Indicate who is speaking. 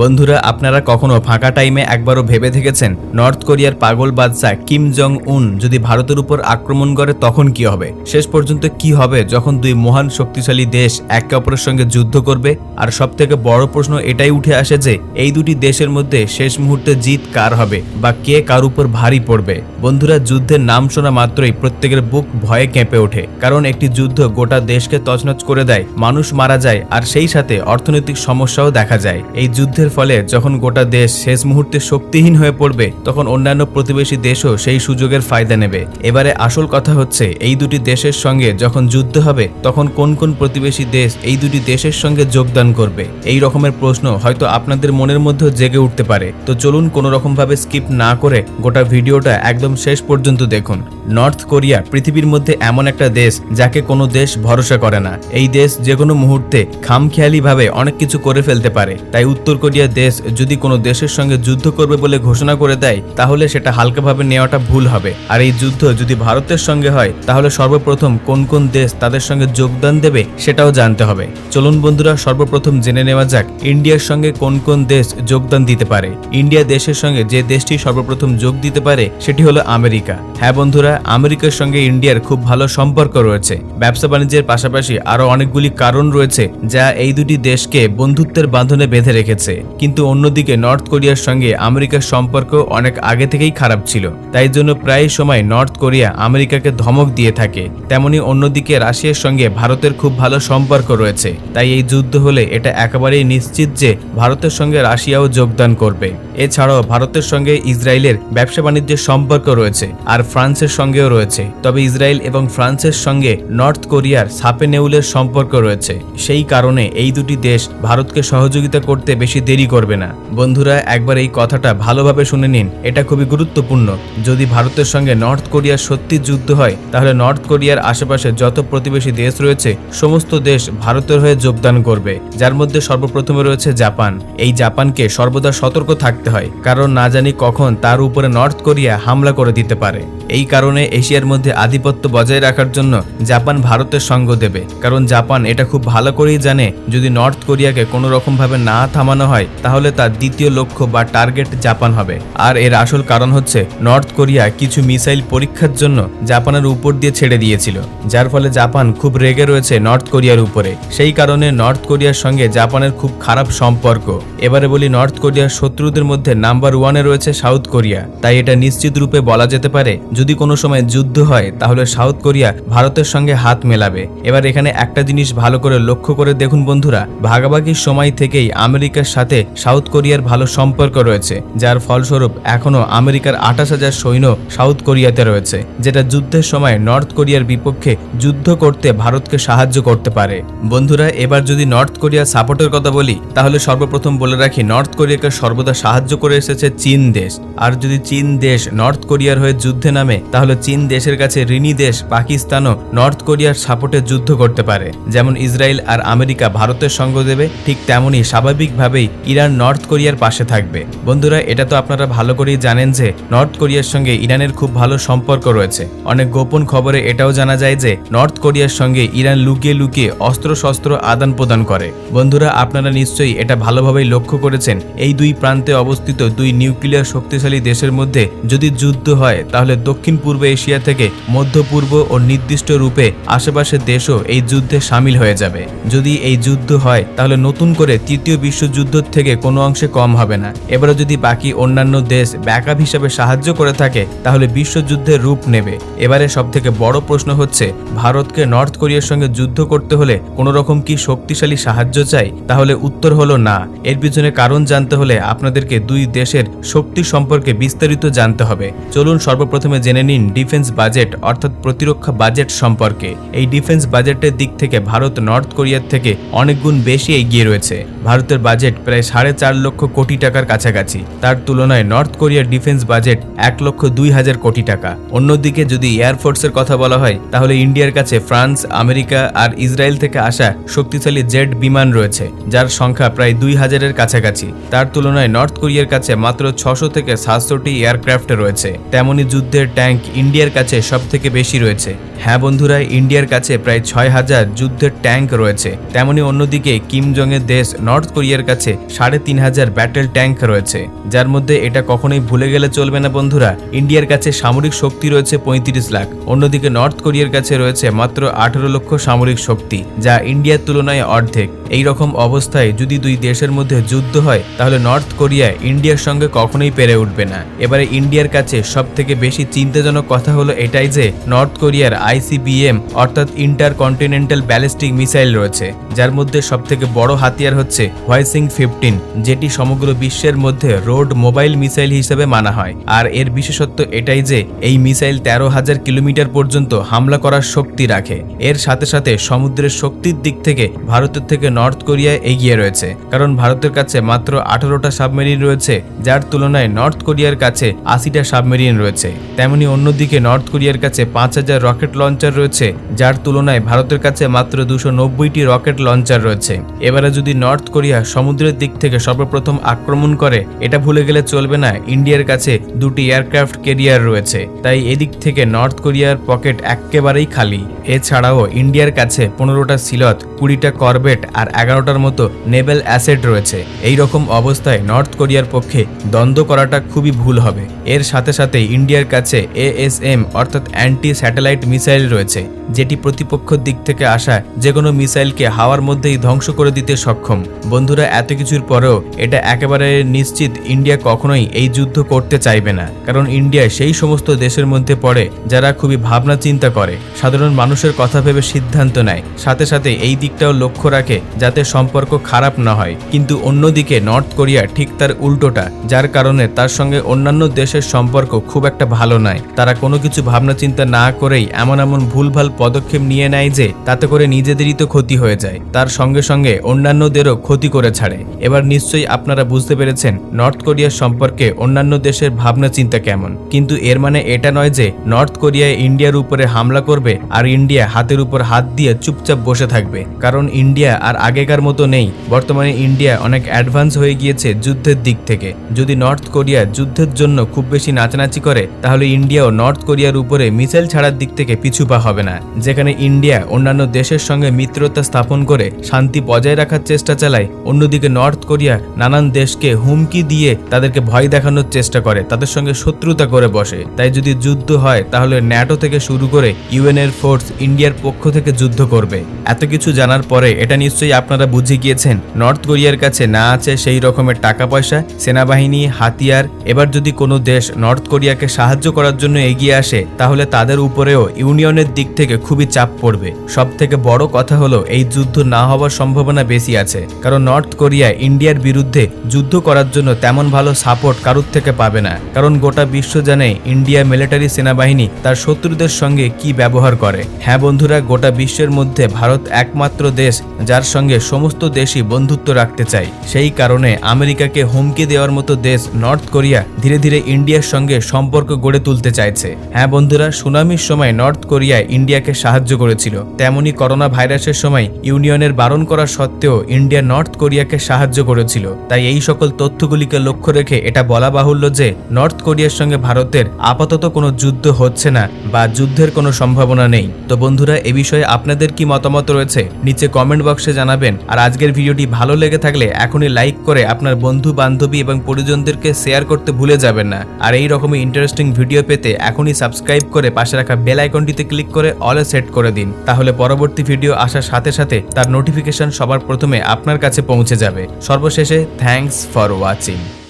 Speaker 1: বন্ধুরা, আপনারা কখনো ফাঁকা টাইমে একবারও ভেবে থেকেছেন নর্থ কোরিয়ার পাগল বাদশাহ কিম জং উন যদি ভারতের উপর আক্রমণ করে, তখন কি হবে? শেষ পর্যন্ত কি হবে যখন দুই মহান শক্তিশালী দেশ একে অপরের সঙ্গে যুদ্ধ করবে? আর সব থেকে বড় প্রশ্ন এটাই উঠে আসে যে, এই দুটি দেশের মধ্যে শেষ মুহূর্তে জিত কার হবে? বা কে কার উপর ভারী পড়বে? বন্ধুরা, যুদ্ধের নাম শোনা মাত্রই প্রত্যেকের বুক ভয়ে কেঁপে ওঠে। কারণ একটি যুদ্ধ গোটা দেশকে তছনছ করে দেয়, মানুষ মারা যায়, আর সেই সাথে অর্থনৈতিক সমস্যাও দেখা যায়। এই যুদ্ধের ফলে যখন গোটা দেশ শেষ মুহূর্তে শক্তিহীন হয়ে পড়বে, তখন অন্যান্য প্রতিবেশী দেশও সেই সুযোগের ফায়দা নেবে। এবারে আসল কথা হচ্ছে, এই দুটি দেশের সঙ্গে যখন যুদ্ধ হবে, তখন কোন কোন প্রতিবেশী দেশ এই দুটি দেশের সঙ্গে যোগদান করবে? এই রকমের প্রশ্ন হয়তো আপনাদের মনের মধ্যেও জেগে উঠতে পারে। তো চলুন কোনো রকম ভাবে স্কিপ না করে গোটা ভিডিওটা একদম শেষ পর্যন্ত দেখুন। নর্থ কোরিয়া পৃথিবীর মধ্যে এমন একটা দেশ যাকে কোনো দেশ ভরসা করে না। এই দেশ যে কোনো মুহূর্তে খামখেয়ালি ভাবে অনেক কিছু করে ফেলতে পারে। তাই উত্তর কোরিয়া দেশ যদি কোনো দেশের সঙ্গে যুদ্ধ করবে বলে ঘোষণা করে দেয়, তাহলে সেটা হালকাভাবে নেওয়াটা ভুল হবে। আর এই যুদ্ধ যদি ভারতের সঙ্গে হয়, তাহলে সর্বপ্রথম কোন কোন দেশ তাদের সঙ্গে যোগদান দেবে সেটাও জানতে হবে। চলুন বন্ধুরা, সর্বপ্রথম জেনে নেওয়া যাক ইন্ডিয়ার সঙ্গে কোন কোন দেশ যোগদান দিতে পারে। ইন্ডিয়া দেশের সঙ্গে যে দেশটি সর্বপ্রথম যোগ দিতে পারে, সেটি হলো আমেরিকা। হ্যাঁ বন্ধুরা, আমেরিকার সঙ্গে ইন্ডিয়ার খুব ভালো সম্পর্ক রয়েছে। ব্যবসা বাণিজ্যের পাশাপাশি আরও অনেকগুলি কারণ রয়েছে, যা এই দুটি দেশকে বন্ধুত্বের বাঁধনে বেঁধে রেখেছে। কিন্তু অন্যদিকে নর্থ কোরিয়ার সঙ্গে আমেরিকার সম্পর্ক অনেক আগে থেকেই খারাপ ছিল। তাই জন্য প্রায় সময় নর্থ কোরিয়া আমেরিকাকে ধমক দিয়ে থাকে। তেমনি অন্যদিকে রাশিয়ার সঙ্গে ভারতের খুব ভালো সম্পর্ক রয়েছে। তাই এই যুদ্ধ হলে এটা একেবারেই নিশ্চিত যে ভারতের সঙ্গে রাশিয়াও যোগদান করবে। এছাড়াও ভারতের সঙ্গে ইসরায়েলের ব্যবসা বাণিজ্যের সম্পর্ক রয়েছে আর ফ্রান্সের সঙ্গেও রয়েছে। তবে ইসরায়েল এবং ফ্রান্সের সঙ্গে নর্থ কোরিয়ার সাপে নেউলের সম্পর্ক রয়েছে। সেই কারণে এই দুটি দেশ ভারতকে সহযোগিতা করতে বেশি দেরি করবে না। বন্ধুরা, একবার এই কথাটা ভালোভাবে শুনে নিন। এটা খুবই গুরুত্বপূর্ণ। যদি ভারতের সঙ্গে নর্থ কোরিয়ার সত্যি যুদ্ধ হয়, তাহলে নর্থ কোরিয়ার আশেপাশে যত প্রতিবেশী দেশ রয়েছে, সমস্ত দেশ ভারতের হয়ে যোগদান করবে। যার মধ্যে সর্বপ্রথমে রয়েছে জাপান। এই জাপানকে সর্বদা সতর্ক থাকতে হয়, কারণ না জানি কখন তার উপরে নর্থ কোরিয়া হামলা করে দিতে পারে। এই কারণে এশিয়ার মধ্যে আধিপত্য বজায় রাখার জন্য জাপান ভারতের সঙ্গ দেবে। কারণ জাপান এটা খুব ভালো করেই জানে, যদি নর্থ কোরিয়াকে কোনো রকমভাবে না থামানো হয় তাহলে তার দ্বিতীয় লক্ষ্য বা টার্গেট জাপান হবে। আর এর আসল কারণ হচ্ছে, নর্থ কোরিয়া কিছু মিসাইল পরীক্ষার জন্য জাপানের উপর দিয়ে ছেড়ে দিয়েছিল, যার ফলে জাপান খুব রেগে রয়েছে নর্থ কোরিয়ার উপরে। সেই কারণে নর্থ কোরিয়ার সঙ্গে জাপানের খুব খারাপ সম্পর্ক। এবারে বলি, নর্থ কোরিয়ার শত্রুদের মধ্যে নাম্বার ওয়ানে রয়েছে সাউথ কোরিয়া। তাই এটা নিশ্চিত রূপে বলা যেতে পারে, যদি কোনো সময় যুদ্ধ হয়, তাহলে সাউথ কোরিয়া ভারতের সঙ্গে হাত মেলাবে। এবার এখানে একটা জিনিস ভালো করে লক্ষ্য করে দেখুন বন্ধুরা ভাগাভাগির সময় থেকেই আমেরিকার সাথে সাউথ কোরিয়ার ভালো সম্পর্ক রয়েছে, যার ফলস্বরূপ এখনও আমেরিকার আঠাশ হাজার সৈন্য সাউথ কোরিয়াতে রয়েছে, যেটা যুদ্ধের সময় নর্থ কোরিয়ার বিপক্ষে যুদ্ধ করতে ভারতকে সাহায্য করতে পারে। বন্ধুরা, এবার যদি নর্থ কোরিয়ার সাপোর্টের কথা বলি, তাহলে সর্বপ্রথম বলে রাখি, নর্থ কোরিয়াকে সর্বদা সাহায্য করে এসেছে চীন দেশ। আর যদি চীন দেশ নর্থ কোরিয়ার হয়ে যুদ্ধে নামে, তাহলে চীন দেশের কাছে ঋণী দেশ পাকিস্তানও নর্থ কোরিয়ার সাপোর্টে যুদ্ধ করতে পারে। যেমন ইসরায়েল আর আমেরিকা ভারতের সঙ্গ দেবে, ঠিক তেমনই স্বাভাবিকভাবেই ইরান নর্থ কোরিয়ার পাশে থাকবে। বন্ধুরা, এটা তো আপনারা ভালো করেই জানেন যে, নর্থ কোরিয়ার সঙ্গে ইরানের খুব ভালো সম্পর্ক রয়েছে। অনেক গোপন খবরে এটাও জানা যায় যে, নর্থ কোরিয়ার সঙ্গে ইরান লুকিয়ে লুকিয়ে অস্ত্র শস্ত্র আদান প্রদান করে। বন্ধুরা, আপনারা নিশ্চয়ই এটা ভালোভাবেই লক্ষ্য করেছেন। এই দুই প্রান্তে অবস্থিত দুই নিউক্লিয়ার শক্তিশালী দেশের মধ্যে যদি যুদ্ধ হয়, তাহলে দক্ষিণ পূর্ব এশিয়া থেকে মধ্য পূর্ব ও নির্দিষ্ট রূপে আশেপাশের দেশও এই যুদ্ধে সামিল হয়ে যাবে। যদি এই যুদ্ধ হয়, তাহলে নতুন করে তৃতীয় বিশ্বযুদ্ধ থেকে কোনো অংশে কম হবে না। এবারে যদি বাকি অন্যান্য দেশ ব্যাকআপ হিসাবে সাহায্য করে থাকে, তাহলে বিশ্বযুদ্ধের রূপ নেবে। এবারে সব থেকে বড় প্রশ্ন হচ্ছে, ভারতকে নর্থ কোরিয়ার সঙ্গে যুদ্ধ করতে হলে কোনো রকম কি শক্তিশালী সাহায্য চাই? তাহলে উত্তর হলো না। এর পিছনে কারণ জানতে হলে আপনাদেরকে দুই দেশের শক্তি সম্পর্কে বিস্তারিত জানতে হবে। চলুন সর্বপ্রথমে জেনে নিন ডিফেন্স বাজেট, অর্থাৎ প্রতিরক্ষা বাজেট সম্পর্কে। এই ডিফেন্স বাজেটের দিক থেকে ভারত নর্থ কোরিয়ার থেকে অনেক গুণ বেশি এগিয়ে রয়েছে। ভারতের বাজেট প্রায় সাড়ে চার লক্ষ কোটি টাকার কাছাকাছি। তার তুলনায় নর্থ কোরিয়ার ডিফেন্স বাজেট এক লক্ষ দুই হাজার কোটি টাকা। অন্যদিকে যদি এয়ারফোর্সের কথা বলা হয়, তাহলে ইন্ডিয়ার কাছে ফ্রান্স, আমেরিকা আর ইসরায়েল থেকে আসা শক্তিশালী জেট বিমান রয়েছে, যার সংখ্যা প্রায় দুই হাজারের কাছাকাছি। তার তুলনায় নর্থ কোরিয়ার কাছে মাত্র ছশো থেকে সাতশোটি এয়ারক্রাফট রয়েছে। তেমনি যুদ্ধের ট্যাঙ্ক ইন্ডিয়ার কাছে সব থেকে বেশি রয়েছে। হ্যাঁ বন্ধুরা, ইন্ডিয়ার কাছে প্রায় ছয় হাজার যুদ্ধের ট্যাঙ্ক রয়েছে। তেমনি অন্যদিকে কিম জং এর দেশ নর্থ কোরিয়ার কাছে সাড়ে তিন হাজার ব্যাটেল ট্যাঙ্ক রয়েছে, যার মধ্যে এটা কখনোই ভুলে গেলে চলবে না বন্ধুরা। ইন্ডিয়ার কাছে সামরিক শক্তি রয়েছে পঁয়ত্রিশ লাখ, অন্যদিকে নর্থ কোরিয়ার কাছে রয়েছে মাত্র আঠারো লক্ষ সামরিক শক্তি, যা ইন্ডিয়ার তুলনায় অর্ধেক। এই রকম অবস্থায় যদি দুই দেশের মধ্যে যুদ্ধ হয়, তাহলে নর্থ কোরিয়া ইন্ডিয়ার সঙ্গে কখনোই পেরে উঠবে না। এবারে ইন্ডিয়ার কাছে সব থেকে বেশি চিন্তাজনক কথা হলো এটাই যে, নর্থ কোরিয়ার আইসিবিএম, অর্থাৎ ইন্টার কন্টিনেন্টাল ব্যালিস্টিক মিসাইল রয়েছে, যার মধ্যে সব থেকে বড় হাতিয়ার হচ্ছে হোয়াইসিং ফিফটিন যেটি সমগ্র বিশ্বের মধ্যে রোড মোবাইল মিসাইল হিসেবে মানা হয়। আর এর বিশেষত্ব এটাই যে, এই মিসাইল তেরো হাজার কিলোমিটার পর্যন্ত হামলা করার শক্তি রাখে। এর সাথে সাথে সমুদ্রের শক্তির দিক থেকে ভারতের থেকে নর্থ কোরিয়া এগিয়ে রয়েছে। কারণ ভারতের কাছে মাত্র আঠারোটা সাবমেরিন রয়েছে, যার তুলনায় নর্থ কোরিয়ার কাছে আশিটা সাবমেরিন রয়েছে। তেমনি অন্যদিকে নর্থ কোরিয়ার কাছে পাঁচ হাজার রকেট লঞ্চার রয়েছে, যার তুলনায় ভারতের কাছে মাত্র দুশো নব্বইটি রকেট লঞ্চার রয়েছে। এবারে যদি নর্থ কোরিয়া সমুদ্রের দিক থেকে সর্বপ্রথম আক্রমণ করে, এটা ভুলে গেলে চলবে না, ইন্ডিয়ার কাছে দুটি এয়ারক্রাফট কেরিয়ার রয়েছে। তাই এদিক থেকে নর্থ কোরিয়ার পকেট একেবারেই খালি। এছাড়াও ইন্ডিয়ার কাছে পনেরোটা সিলত কুড়িটা করবেট আর এগারোটার মতো নেভেল অ্যাসেট রয়েছে। এই রকম অবস্থায় নর্থ কোরিয়ার পক্ষে দ্বন্দ্ব করাটা খুবই ভুল হবে। এর সাথে সাথে ইন্ডিয়ার কাছে এএসএম অর্থাৎ অ্যান্টি স্যাটেলাইট মিসাইল রয়েছে, যেটি প্রতিপক্ষের দিক থেকে আসা যে কোনো মিসাইলকে হাওয়ার মধ্যেই ধ্বংস করে দিতে সক্ষম। বন্ধুরা, এত কিছুর পরেও এটা একেবারে নিশ্চিত ইন্ডিয়া কখনোই এই যুদ্ধ করতে চাইবে না। কারণ ইন্ডিয়া সেই সমস্ত দেশের মধ্যে পড়ে যারা খুবই ভাবনা চিন্তা করে, সাধারণ মানুষের কথা ভেবে সিদ্ধান্ত নেয়। সাথে সাথে এই দিকটাও লক্ষ্য রাখে যাতে সম্পর্ক খারাপ না হয়। কিন্তু অন্যদিকে নর্থ কোরিয়া ঠিক তার উল্টোটা, যার কারণে তার সঙ্গে অন্যান্য দেশের সম্পর্ক খুব একটা ভালো নয়। তারা কোনো কিছু ভাবনা চিন্তা না করেই এমন এমন ভুলভাল পদক্ষেপ নিয়ে নেয় যে তাতে করে নিজেদেরই তো ক্ষতি হয়ে যায়। তার সঙ্গে সঙ্গে অন্যান্যদেরও ক্ষতি করে ছাড়ে। এবার নিশ্চয়ই আপনারা বুঝতে পেরেছেন নর্থ কোরিয়ার সম্পর্কে অন্যান্য দেশের ভাবনা চিন্তা কেমন। কিন্তু এর মানে এটা নয় যে নর্থ কোরিয়া ইন্ডিয়ার উপরে হামলা করবে আর ইন্ডিয়া হাতের উপর হাত দিয়ে চুপচাপ বসে থাকবে। কারণ ইন্ডিয়া আর আগেকার মতো নেই। বর্তমানে ইন্ডিয়া অনেক অ্যাডভান্স হয়ে গিয়েছে যুদ্ধের দিক থেকে। যদি নর্থ কোরিয়া যুদ্ধের জন্য খুব বেশি নাচানাচি করে, তাহলে ইন্ডিয়াও নর্থ কোরিয়ার উপরে মিসাইল ছাড়ার দিক থেকে পিছু পা হবে না। যেখানে ইন্ডিয়া অন্যান্য দেশের সঙ্গে মিত্রতা স্থাপন করে শান্তি বজায় রাখার চেষ্টা চালায়, অন্যদিকে নর্থ কোরিয়া নানান দেশকে হুমকি দিয়ে তাদেরকে ভয় দেখানোর চেষ্টা করে, তাদের সঙ্গে শত্রুতা করে বসে। তাই যদি যুদ্ধ হয়, তাহলে ন্যাটো থেকে শুরু করে ইউএন এর ফোর্স ইন্ডিয়ার পক্ষ থেকে যুদ্ধ করবে। এত কিছু জানার পরে এটা নিশ্চয়ই আপনারা বুঝে গিয়েছেন, নর্থ কোরিয়ার কাছে না আছে সেই রকমের টাকা পয়সা, সেনাবাহিনী, হাতিয়ার। এবার যদি কোনো দেশ নর্থ কোরিয়াকে সাহায্য করার জন্য এগিয়ে আসে, তাহলে তাদের উপরেও ইউনিয়নের দিক থেকে খুবই চাপ পড়বে। সব থেকে বড় কথা হলো, এই যুদ্ধ না হওয়ার সম্ভাবনা বেশি আছে। কারণ নর্থ কোরিয়া ইন্ডিয়ার বিরুদ্ধে যুদ্ধ করার জন্য তেমন ভালো সাপোর্ট কারুর থেকে পাবে না। কারণ গোটা বিশ্ব জানে ইন্ডিয়া মিলিটারি সেনাবাহিনী তার শত্রুদের সঙ্গে কি ব্যবহার করে। হ্যাঁ বন্ধুরা, গোটা বিশ্বের মধ্যে ভারত একমাত্র দেশ যার সঙ্গে সমস্ত দেশই বন্ধুত্ব রাখতে চায়। সেই কারণে আমেরিকাকে হুমকি দেওয়ার মতো দেশ নর্থ কোরিয়া ধীরে ধীরে ইন্ডিয়ার সঙ্গে সম্পর্ক গড়ে তুলতে চাইছে। হ্যাঁ বন্ধুরা, সুনামির সময় নর্থ কোরিয়া ইন্ডিয়াকে সাহায্য করেছিল। তেমনি করোনা ভাইরাসের সময় ইউনিয়নের বারণ করা সত্ত্বেও ইন্ডিয়া নর্থ কোরিয়াকে সাহায্য করেছিল। তাই এই সকল তথ্যগুলিকে লক্ষ্য রেখে এটা বলা বাহুল্য যে, নর্থ কোরিয়ার সঙ্গে ভারতের আপাতত কোনো যুদ্ধ হচ্ছে না বা যুদ্ধের কোনো সম্ভাবনা নেই। তো বন্ধুরা, এ বিষয়ে আপনাদের কি মতামত রয়েছে? নিচে কমেন্ট বক্সে জানাবেন। আর আজকের ভিডিওটি ভালো লেগে থাকলে এখনই লাইক করে আপনার বন্ধু বান্ধবী এবং পরিজনদেরকে শেয়ার করতে ভুলে যাবেন না। আর এই রকমই ইন্টারেস্টিং ভিডিও পেতে এখনই সাবস্ক্রাইব করে পাশে রাখা বেল আইকনটিতে ক্লিক করে অলে সেট করে দিন। তাহলে পরবর্তী ভিডিও আসার সাথে সাথে তার নোটিফিকেশন সবার প্রথমে আপনার কাছে পৌঁছে যাবে। সর্বশেষে থ্যাংকস ফর ওয়াচিং।